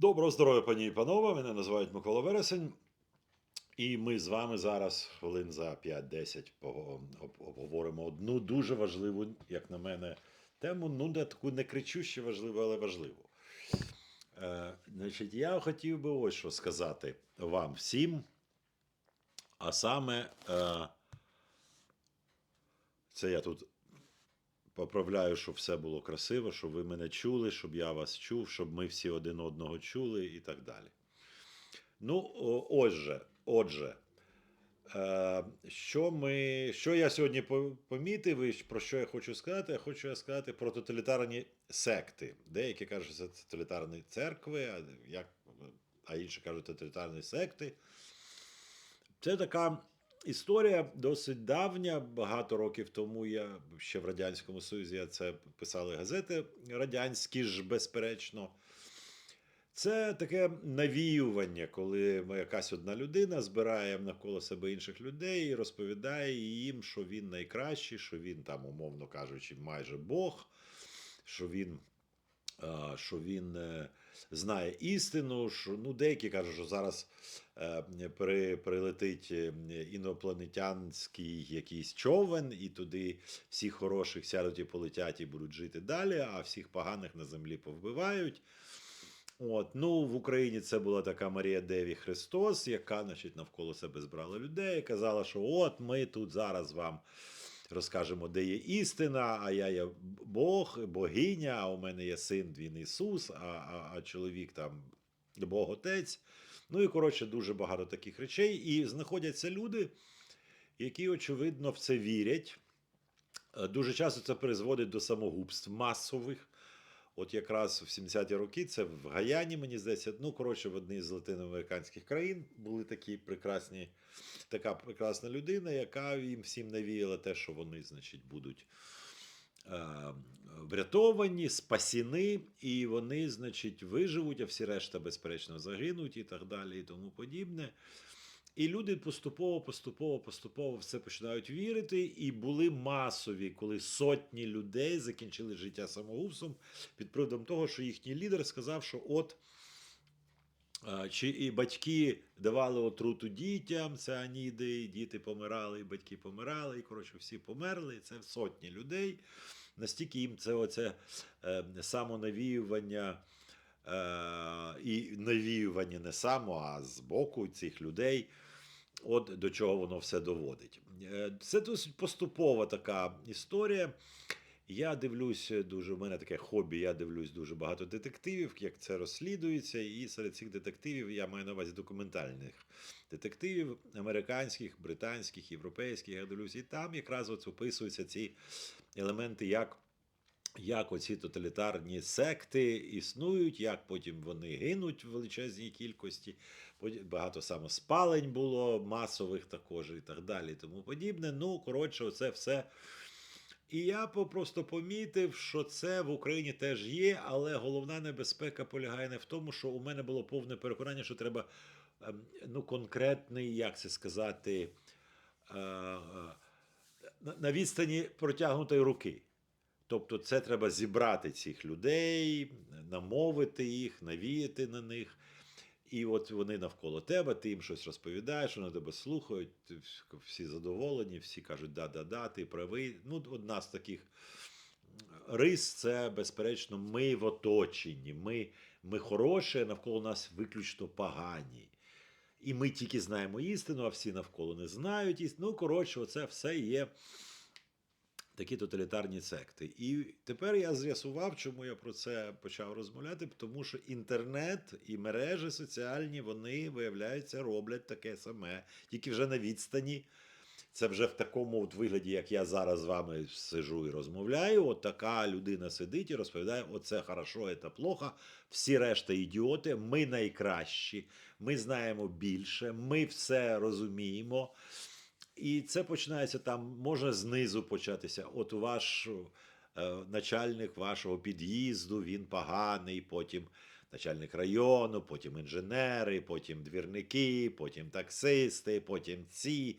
Доброго здоров'я, пані і панове. Мене називають Микола Вересень. І ми з вами зараз хвилин за 5-10 обговоримо одну дуже важливу, як на мене, тему. Ну, не таку не кричуще важливу, але важливу. Е, значить, я хотів би ось що сказати вам всім. А саме, е, це я тут поправляю, щоб все було красиво, щоб ви мене чули, щоб я вас чув, щоб ми всі один одного чули і так далі. Ну, отже, отже, е, що, ми, що я сьогодні помітив і про що я хочу сказати? Я хочу сказати про тоталітарні секти. Деякі кажуть, це тоталітарні церкви, а, як, а інші кажуть тоталітарні секти. Це така історія досить давня. Багато років тому я ще в Радянському Союзі я це писали газети радянські ж, безперечно. Це таке навіювання, коли якась одна людина збирає навколо себе інших людей і розповідає їм, що він найкращий, що він там, умовно кажучи, майже Бог, що він що він е, знає істину. Що, ну, деякі кажуть, що зараз е, при, прилетить е, інопланетянський якийсь човен, і туди всіх хороших сядуть і полетять і будуть жити далі, а всіх поганих на землі повбивають. От, ну, в Україні це була така Марія Деві Христос, яка значить, навколо себе збирала людей казала, що от ми тут зараз вам розкажемо, де є істина, а я є Бог, богиня, а у мене є син він Ісус, а, а, а чоловік там Бог Отець. Ну і коротше, дуже багато таких речей. І знаходяться люди, які, очевидно, в це вірять. Е, Дуже часто це призводить до самогубств масових. От якраз в 70-ті роки це в Гаяні, мені здається, ну, коротше, в одній з латиноамериканських країн були такі прекрасні, така прекрасна людина, яка їм всім навіяла те, що вони, значить, будуть е, врятовані, спасіни, і вони, значить, виживуть, а всі решта, безперечно, загинуть і так далі, і тому подібне. І люди поступово, поступово, поступово в це починають вірити. І були масові, коли сотні людей закінчили життя самогубством під приводом того, що їхній лідер сказав, що от. Чи і батьки давали отруту дітям, це аніди, і діти помирали, і батьки помирали, і коротше всі померли. і Це сотні людей. Настільки їм це оце е, самонавіювання і навіювання не само, а з боку цих людей. От до чого воно все доводить. Е, Це досить поступова така історія. Я дивлюсь дуже, в мене таке хобі, я дивлюсь дуже багато детективів, як це розслідується. І серед цих детективів я маю на увазі документальних детективів, американських, британських, європейських. Я дивлюсь, і там якраз от описуються ці елементи, як як оці тоталітарні секти існують, як потім вони гинуть в величезній кількості. Багато самоспалень було, масових також і так далі, тому подібне. Ну, коротше, оце все. І я просто помітив, що це в Україні теж є, але головна небезпека полягає не в тому, що у мене було повне переконання, що треба ем, ну, конкретний, як це сказати, е, е, на відстані протягнутої руки. Тобто, це треба зібрати цих людей, намовити їх, навіяти на них. І от вони навколо тебе, ти їм щось розповідаєш, вони тебе слухають, всі задоволені, всі кажуть, да-да-да, ти правий. Ну, одна з таких рис це, безперечно, ми в оточенні. Ми, ми хороші, навколо нас виключно погані. І ми тільки знаємо істину, а всі навколо не знають істину. Ну, коротше, оце все є такі тоталітарні секти. І тепер я з'ясував, чому я про це почав розмовляти, тому що інтернет і мережі соціальні, вони, виявляється, роблять таке саме, тільки вже на відстані. Це вже в такому от вигляді, як я зараз з вами сижу і розмовляю. От така людина сидить і розповідає: оце хорошо, це плохо. Всі решта ідіоти, ми найкращі, ми знаємо більше, ми все розуміємо. І це починається там, може знизу початися. От ваш е, начальник вашого під'їзду, він поганий, потім начальник району, потім інженери, потім двірники, потім таксисти, потім ці.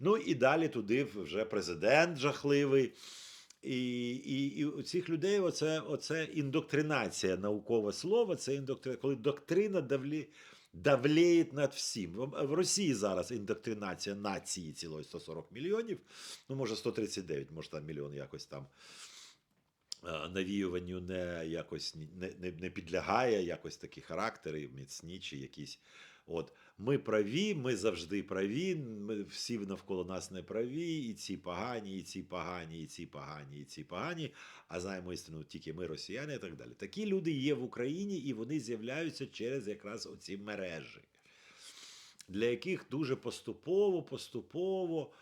Ну і далі туди вже президент жахливий. І, і, і у цих людей оце, оце індоктринація, наукове слово, це індоктри... коли доктрина давлі... давліє над всім. В в Росії зараз індоктринація нації цілої 140 мільйонів, ну може 139, може там мільйон якось там е, навіюванню не якось не, не, не підлягає, якось такі характери міцні чи якісь. От ми праві, ми завжди праві. Ми всі навколо нас не праві, і ці погані, і ці погані, і ці погані, і ці погані. А знаємо істину тільки ми, росіяни, і так далі. Такі люди є в Україні, і вони з'являються через якраз оці мережі, для яких дуже поступово, поступово.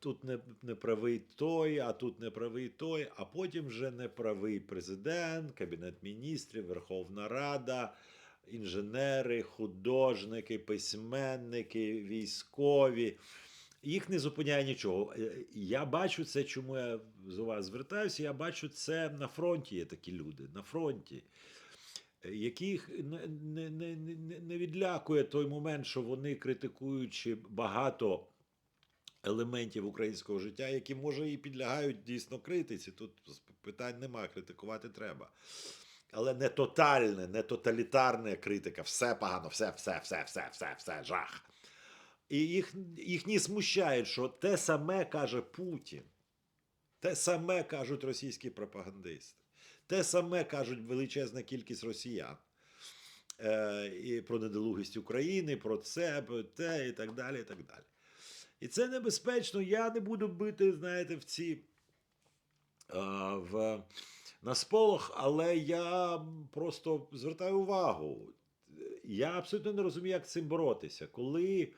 Тут не, не правий той, а тут не правий той, а потім вже не правий президент, Кабінет міністрів, Верховна Рада, інженери, художники, письменники, військові. Їх не зупиняє нічого. Е, Я бачу це, чому я до вас звертаюся. Я бачу це на фронті. Є такі люди. На фронті, е, яких не, не, не, не- відлякує той момент, що вони критикуючи багато елементів українського життя, які може і підлягають дійсно критиці. Тут питань немає, критикувати треба. Але не тотальне, не тоталітарна критика. Все погано, все, все, все, все, все, все, жах. І їх, їх не смущає, що те саме каже Путін, те саме кажуть російські пропагандисти, те саме кажуть величезна кількість росіян. Е, і про недолугість України, про це, про те і так далі. І так далі. І це небезпечно. Я не буду бити, знаєте, в ці е, в, на сполох, але я просто звертаю увагу. Я абсолютно не розумію, як цим боротися. Коли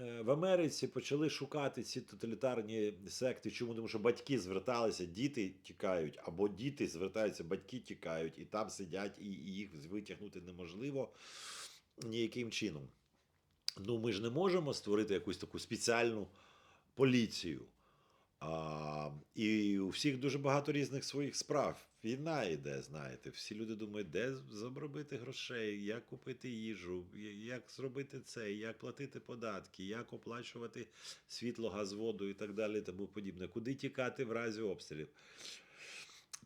е, в Америці почали шукати ці тоталітарні секти, чому? Тому що батьки зверталися, діти тікають, або діти звертаються, батьки тікають, і там сидять, і їх витягнути неможливо ніяким чином. Ну, ми ж не можемо створити якусь таку спеціальну поліцію. А, і у всіх дуже багато різних своїх справ. Війна йде, знаєте. Всі люди думають, де заробити грошей, як купити їжу, як зробити це, як платити податки, як оплачувати світло, газ, воду і так далі, тому подібне. Куди тікати в разі обстрілів.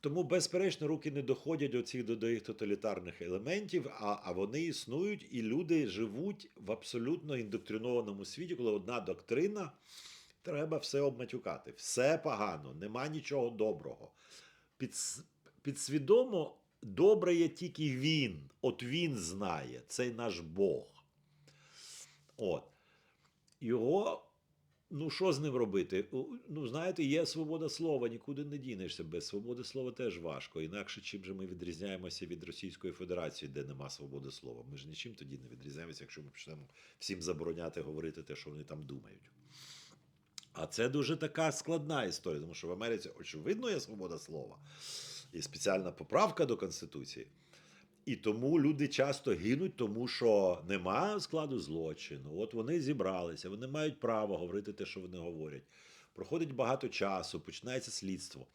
Тому, безперечно, руки не доходять до цих до, їх тоталітарних елементів, а, а вони існують, і люди живуть в абсолютно індоктринованому світі, коли одна доктрина треба все обматюкати. Все погано, нема нічого доброго. Під, підсвідомо добре є тільки він. От він знає, цей наш Бог. От. Його Ну, що з ним робити? Ну, знаєте, є свобода слова, нікуди не дінешся. Без свободи слова теж важко. Інакше чим же ми відрізняємося від Російської Федерації, де нема свободи слова. Ми ж нічим тоді не відрізняємося, якщо ми почнемо всім забороняти говорити те, що вони там думають. А це дуже така складна історія, тому що в Америці, очевидно, є свобода слова. Є спеціальна поправка до Конституції. І тому люди часто гинуть, тому що немає складу злочину. От вони зібралися, вони мають право говорити те, що вони говорять. Проходить багато часу, починається слідство.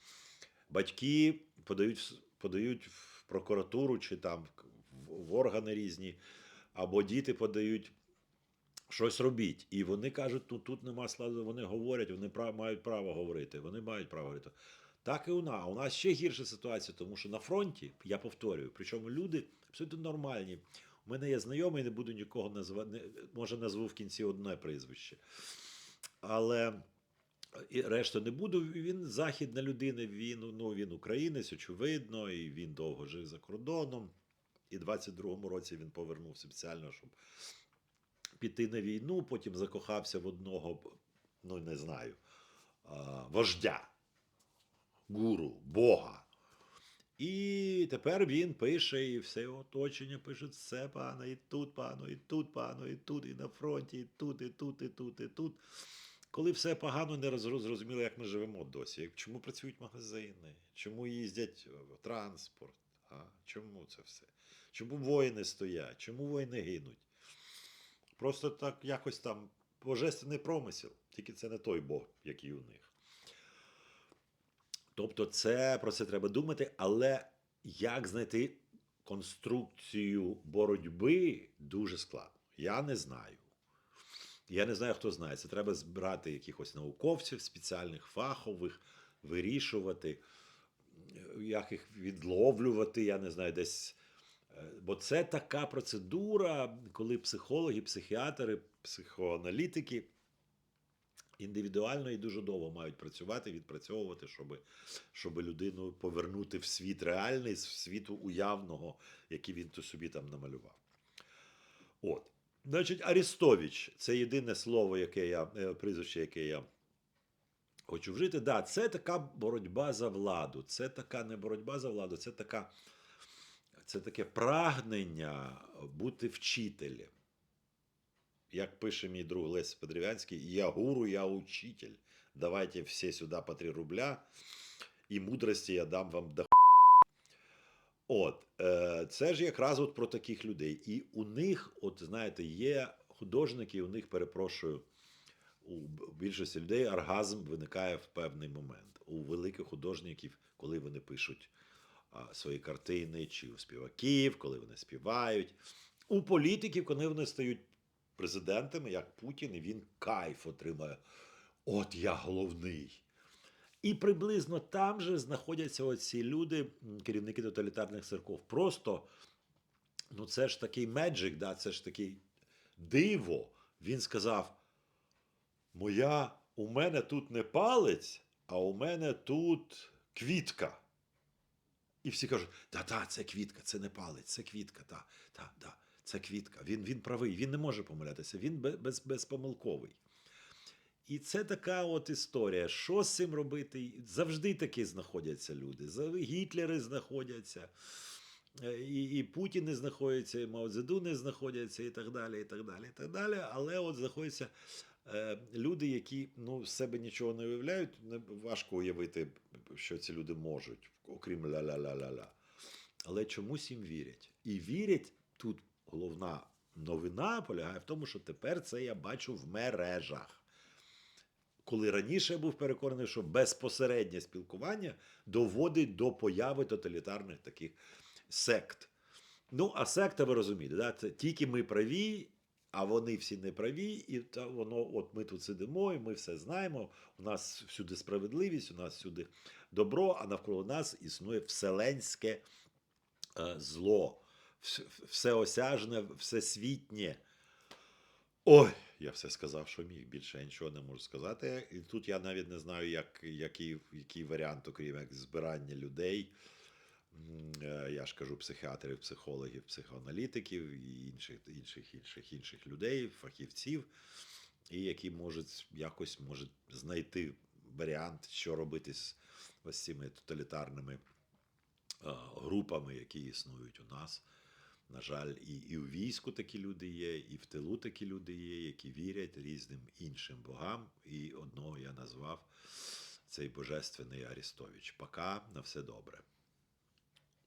Батьки подають, подають в прокуратуру чи там в органи різні, або діти подають щось робіть. І вони кажуть, ну тут нема складу, вони говорять, вони прав, мають право говорити, вони мають право говорити. Так і у нас. У нас ще гірша ситуація, тому що на фронті, я повторюю, причому люди абсолютно нормальні. У мене є знайомий, не буду нікого назвати, може назву в кінці одне прізвище. Але і решту не буду. Він західна людина, він, ну, він українець, очевидно, і він довго жив за кордоном. І в 22-му році він повернувся спеціально, щоб піти на війну, потім закохався в одного, ну не знаю, вождя, гуру, Бога. І тепер він пише, і все оточення пише, все погано, і тут погано, і тут погано, і тут, і на фронті, і тут, і тут, і тут, і тут. Коли все погано, не зрозуміло, як ми живемо досі. Чому працюють магазини? Чому їздять транспорт? А? Чому це все? Чому воїни стоять? Чому воїни гинуть? Просто так якось там божественний промисел, тільки це не той Бог, який у них. Тобто, це про це треба думати, але як знайти конструкцію боротьби дуже складно. Я не знаю. Я не знаю, хто знає. Це треба збирати якихось науковців, спеціальних фахових, вирішувати, як їх відловлювати, я не знаю, десь. Е, Бо це така процедура, коли психологи, психіатри, психоаналітики індивідуально і дуже довго мають працювати, відпрацьовувати, щоб, щоб людину повернути в світ реальний, з світу уявного, який він то собі там намалював. От. Значить, Арістович це єдине слово, яке я, е, прізвище, яке я хочу вжити. Да, це така боротьба за владу. Це така не боротьба за владу, це така. Це таке прагнення бути вчителем. Як пише мій друг Лесь Педрівянський, я гуру, я учитель. Давайте всі сюди по 3 рубля, і мудрості я дам вам до От, е, це ж якраз от про таких людей. І у них, от знаєте, є художники, у них, перепрошую, у більшості людей оргазм виникає в певний момент. У великих художників, коли вони пишуть свої картини, чи у співаків, коли вони співають. У політиків, коли вони стають президентами, як Путін, і він кайф отримає. От я головний. І приблизно там же знаходяться оці люди, керівники тоталітарних церков. Просто ну це ж такий меджик, да, це ж такий диво. Він сказав: Моя, у мене тут не палець, а у мене тут квітка. І всі кажуть: та, та, це квітка, це не палець, це квітка, та, та, та, це квітка. Він, він правий, він не може помилятися, він без, безпомилковий. І це така от історія. Що з цим робити? Завжди такі знаходяться люди. Гітлери знаходяться, е, і, і Путіни знаходяться, і Мао Цзедуни знаходяться, і так далі, і так далі, і так далі. Але от знаходяться люди, які ну, себе нічого не уявляють. Важко уявити, що ці люди можуть, окрім ля-ля-ля-ля-ля. Але чомусь їм вірять. І вірять тут головна новина полягає в тому, що тепер це я бачу в мережах коли раніше я був переконаний, що безпосереднє спілкування доводить до появи тоталітарних таких сект. Ну, а секта, ви розумієте, да? це тільки ми праві, а вони всі не праві, і та воно, от ми тут сидимо, і ми все знаємо. У нас всюди справедливість, у нас всюди добро, а навколо нас існує вселенське е, зло, всеосяжне, всесвітнє. Ой, я все сказав, що міг. Більше я нічого не можу сказати. І тут я навіть не знаю, як, який, який варіант, окрім як збирання людей. Е, Я ж кажу, психіатрів, психологів, психоаналітиків і інших, інших, інших, інших людей, фахівців, і які можуть якось можуть знайти варіант, що робити з ось цими тоталітарними е, групами, які існують у нас. На жаль, і, і у війську такі люди є, і в тилу такі люди є, які вірять різним іншим богам. І одного я назвав цей божественний Арістович. Пока на все добре.